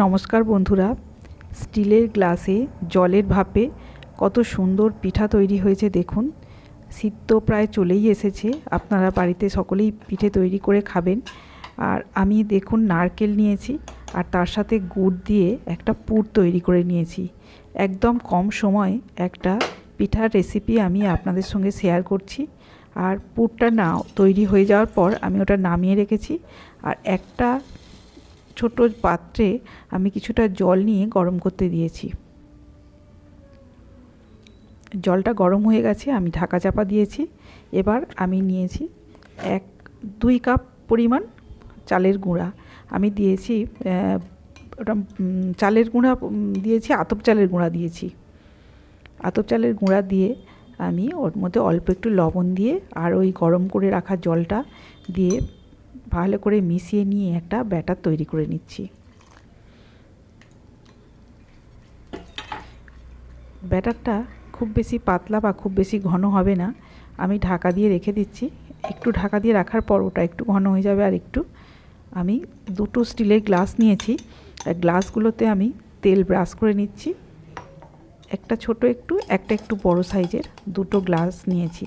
নমস্কার বন্ধুরা। স্টিলের গ্লাসে, জলের ভাপে কত সুন্দর পিঠা তৈরি হয়েছে দেখুন। শীত তো প্রায় চলেই এসেছে, আপনারা বাড়িতে সকলেই পিঠে তৈরি করে খাবেন। আর আমি দেখুন নারকেল নিয়েছি, আর তার সাথে গুড় দিয়ে একটা পুর তৈরি করে নিয়েছি। একদম কম সময়ে একটা পিঠার রেসিপি আমি আপনাদের সঙ্গে শেয়ার করছি। আর পুরটা না তৈরি হয়ে যাওয়ার পর আমি ওটা নামিয়ে রেখেছি। আর একটা ছোট পাত্রে আমি কিছুটা জল নিয়ে গরম করতে দিয়েছি। জলটা গরম হয়ে গেছে, আমি ঢাকা চাপা দিয়েছি। এবার আমি নিয়েছি এক, দুই কাপ পরিমাণ চালের গুঁড়া। আমি দিয়েছি ওটা চালের গুঁড়া দিয়েছি, আতপ চালের গুঁড়া দিয়েছি। আতপ চালের গুঁড়া দিয়ে আমি ওর মধ্যে অল্প একটু লবণ দিয়ে আর ওই গরম করে রাখা জলটা দিয়ে ভালো করে মিশিয়ে নিয়ে একটা ব্যাটার তৈরি করে নিচ্ছি। ব্যাটারটা খুব বেশি পাতলা বা খুব বেশি ঘন হবে না। আমি ঢাকা দিয়ে রেখে দিচ্ছি। একটু ঢাকা দিয়ে রাখার পর ওটা একটু ঘন হয়ে যাবে আর একটু। আমি দুটো স্টিলের গ্লাস নিয়েছি। আর গ্লাসগুলোতে আমি তেল ব্রাশ করে নিচ্ছি। একটা ছোট একটু, একটা একটু বড় সাইজের দুটো গ্লাস নিয়েছি।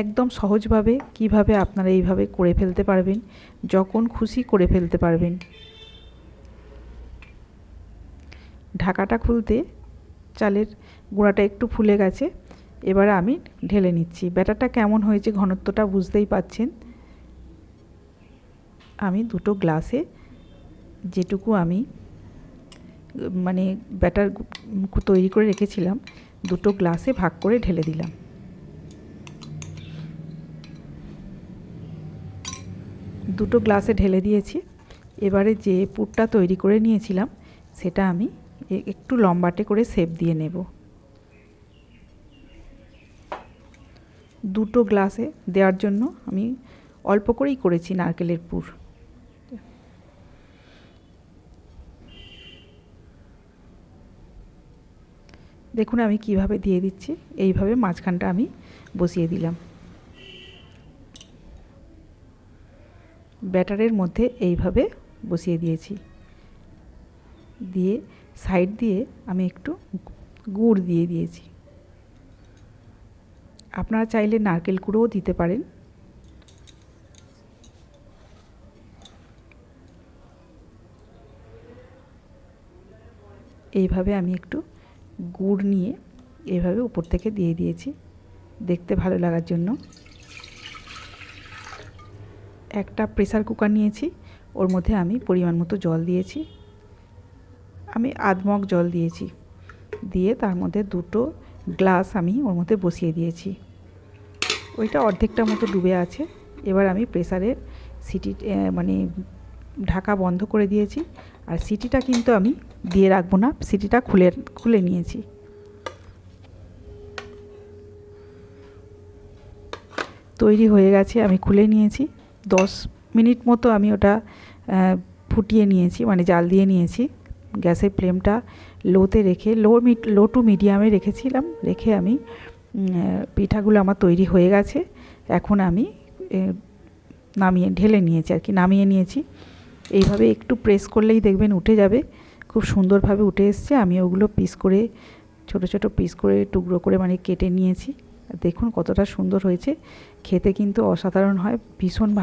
একদম সহজভাবে কীভাবে আপনারা এইভাবে করে ফেলতে পারবেন, যখন খুশি করে ফেলতে পারবেন। ঢাকাটা খুলতে চালের গুঁড়াটা একটু ফুলে গেছে, এবারে আমি ঢেলে নিচ্ছি। ব্যাটারটা কেমন হয়েছে ঘনত্বটা বুঝতেই পাচ্ছেন? আমি দুটো গ্লাসে যেটুকু আমি মানে ব্যাটার তৈরি করে রেখেছিলাম, দুটো গ্লাসে ভাগ করে ঢেলে দিলাম। দুটো গ্লাসে ঢেলে দিয়েছি। এবারে যে পুরটা তৈরি করে নিয়েছিলাম, সেটা আমি একটু লম্বাটে করে শেপ দিয়ে নেব। দুটো গ্লাসে দেওয়ার জন্য আমি অল্প করেই করেছি নারকেলের পুর। দেখুন আমি কীভাবে দিয়ে দিচ্ছি, এইভাবে মাঝখানটা আমি বসিয়ে দিলাম। ব্যাটারের মধ্যে এইভাবে বসিয়ে দিয়েছি। দিয়ে সাইড দিয়ে আমি একটু গুড় দিয়ে দিয়েছি। আপনারা চাইলে নারকেল কুড়োও দিতে পারেন। এইভাবে আমি একটু গুড় নিয়ে এইভাবে উপর থেকে দিয়ে দিয়েছি। দেখতে ভালো লাগার জন্য। একটা প্রেসার কুকার নিয়েছি, ওর মধ্যে আমি পরিমাণ মতো জল দিয়েছি। আমি আধমগ জল দিয়েছি, দিয়ে তার মধ্যে দুটো গ্লাস আমি ওর মধ্যে বসিয়ে দিয়েছি। ওইটা অর্ধেকটা মতো ডুবে আছে, এবার আমি প্রেসারের সিটি মানে ঢাকা বন্ধ করে দিয়েছি, আর সিটিটা কিন্তু আমি দিয়ে রাখব না, সিটিটা খুলে খুলে নিয়েছি। তৈরি হয়ে গেছে, আমি খুলে নিয়েছি। দশ মিনিট মতো আমি ওটা ফুটিয়ে নিয়েছি মানে জাল দিয়ে নিয়েছি। গ্যাসের ফ্লেমটা লোতে রেখে, লো মিট লো টু মিডিয়ামে রেখেছিলাম, রেখে আমি পিঠাগুলো আমার তৈরি হয়ে গেছে। এখন আমি নামিয়ে, ঢেলে নিয়েছি আর কি, নামিয়ে নিয়েছি। এইভাবে একটু প্রেস করলেই দেখবেন উঠে যাবে। খুব সুন্দরভাবে উঠে এসছে। আমি ওগুলো পিস করে, ছোট ছোট পিস করে, টুকরো করে মানে কেটে নিয়েছি। দেখুন কতটা সুন্দর হয়েছে। খেতে কিন্তু অসাধারণ হয়, ভীষণ ভালো